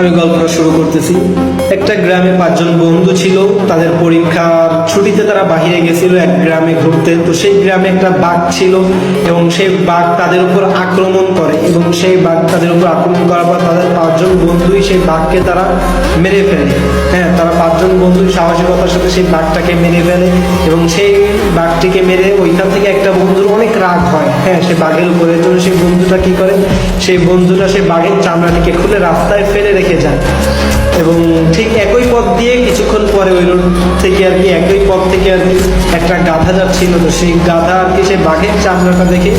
আমি গল্পটা শুরু করতেছি। একটা গ্রামে পাঁচজন বন্ধু ছিল, তাদের পরীক্ষার ছুটিতে তারা বাহিরে গেছিল, এক গ্রামে ঘুরতে। তো সেই গ্রামে একটা বাঘ ছিল এবং সেই বাঘ তাদের উপর আক্রমণ করে এবং সেই বাঘ তাদের উপর আক্রমণ করার পর তাদের পাঁচজন বন্ধুই সেই বাঘকে তারা মেরে ফেলে। হ্যাঁ তারা পাঁচজন বন্ধু সাহসিকতার সাথে সেই বাঘটাকে মেরে ফেলে এবং সেই বাঘটিকে মেরে ওইখান থেকে একটা বন্ধুর অনেক রাগ হয়। হ্যাঁ সে বাঘের উপরে তো সেই বন্ধুটা কি করে? সেই বন্ধুটা সেই বাঘের চামড়াটিকে খুলে রাস্তায় ফেলে রেখে যায় এবং ঠিক একই পথ দিয়ে কিছুক্ষণ পরে ওই রোড থেকে আর কি, একই পথ থেকে আর কি একটা গাধা যাচ্ছিল। তো সেই গাধা আর কি সেই বাঘের চামড়াটা দেখে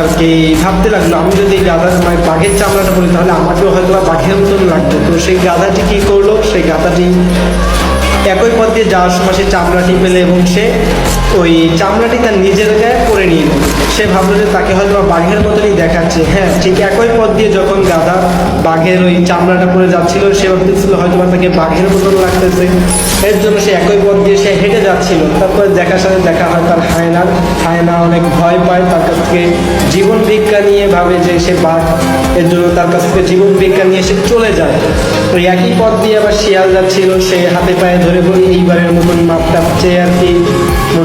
আর কি ভাবতে লাগল, আমি যদি গাধার মানে বাঘের চামড়াটা বলি তাহলে আমাকেও হয়তো বাঘের মতন লাগতো। তো সেই গাধাটি কি করল? সেই গাধাটি একই পথ দিয়ে যাওয়ার সময় সে চামড়াটি পেলে এবং সে ওই চামড়াটি তার নিজের গায়ে পরে নিল সে ভাবলো যে তাকে হয়তো বা বাঘের মতনই দেখাচ্ছে। হ্যাঁ ঠিক একই পথ দিয়ে যখন গাধা বাঘের ওই চামড়াটা পরে যাচ্ছিল, সে ভাবতেছিল হয়তো বা তাকে বাঘের মতন লাগতেছে। এর জন্য সে একই পথ দিয়ে সে হেঁটে যাচ্ছিল। তারপরে দেখার সাথে দেখা হয় তার হায়নার। হায়না অনেক ভয় পায়, তার কাছ থেকে জীবন ভিক্ষা নিয়ে ভাবে যে সে বাঘ। এর জন্য তার কাছ থেকে জীবন ভিক্ষা নিয়ে সে চলে যায়। ওই একই পথ দিয়ে আবার শিয়াল যাচ্ছিল, সে হাতে পায়ে ধরে বলি, এইবারের মতন মাপটা চেয়ে আর কি।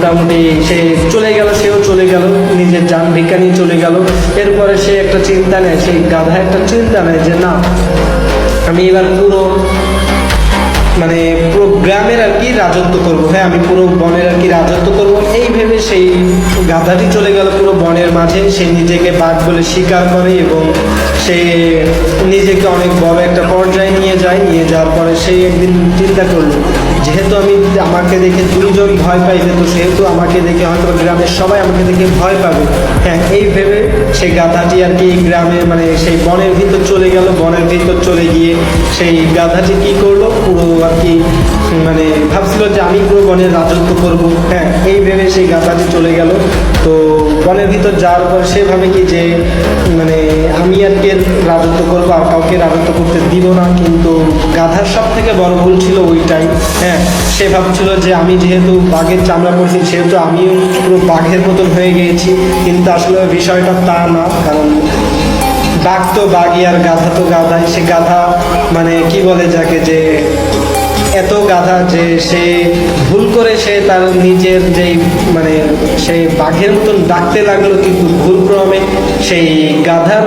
মোটামুটি সে চলে গেল, সেও চলে গেল, নিজের যান ভিক্ষা নিয়ে চলে গেল। এরপরে সে একটা চিন্তা নেয়, সেই গাধা একটা চিন্তা নেয় যে না, আমি এবার পুরো মানে পুরো গ্রামের আর কি রাজত্ব করব। হ্যাঁ আমি পুরো বনের আর কি রাজত্ব করব। এই ভেবে সেই গাধাটি চলে গেল পুরো বনের মাঝে। সে নিজেকে বাঘ বলে স্বীকার করে এবং সে নিজেকে অনেক বড় একটা পর্যায়ে নিয়ে যায়, নিয়ে যাওয়ার পরে সে একদিন চিন্তা করল, যেহেতু আমি আমাকে দেখে দুইজন ভয় পাইবে, তো সেহেতু আমাকে দেখে হয়তো গ্রামের সবাই আমাকে দেখে ভয় পাবে। হ্যাঁ এই ভেবে সেই গাধাটি আর কি গ্রামে মানে সেই বনের ভিতর চলে গেল। বনের ভিতর চলে গিয়ে সেই গাধাটি কি করল, পুরো আর কি মানে ভাবছিল যে আমি পুরো বনের রাজত্ব করব। হ্যাঁ এই ভেবে সেই গাধাটি চলে গেল। তো বনের ভিতর যাওয়ার পর সে ভাবে কি যে মানে আর রাজত্ব করব আর কাউকে রাজত্ব করতে দিব না, কিন্তু গাধার সব থেকে বড় ভুল ছিল ওইটাই। হ্যাঁ সে ভাবছিল যে আমি যেহেতু বাঘের চামড়া পড়ছি সেহেতু আমিও পুরো বাঘের মতন হয়ে গিয়েছি, কিন্তু আসলে বিষয়টা তা না, কারণ বাঘ তো বাঘই আর গাধা তো গাধাই। সে গাধা মানে কি বলে যাকে যে, এত গাধা যে সে ভুল সে তার নিজের যেই মানে সেই বাঘের মতন ডাকতে লাগল, কিন্তু ভুল ক্রমে সেই গাধার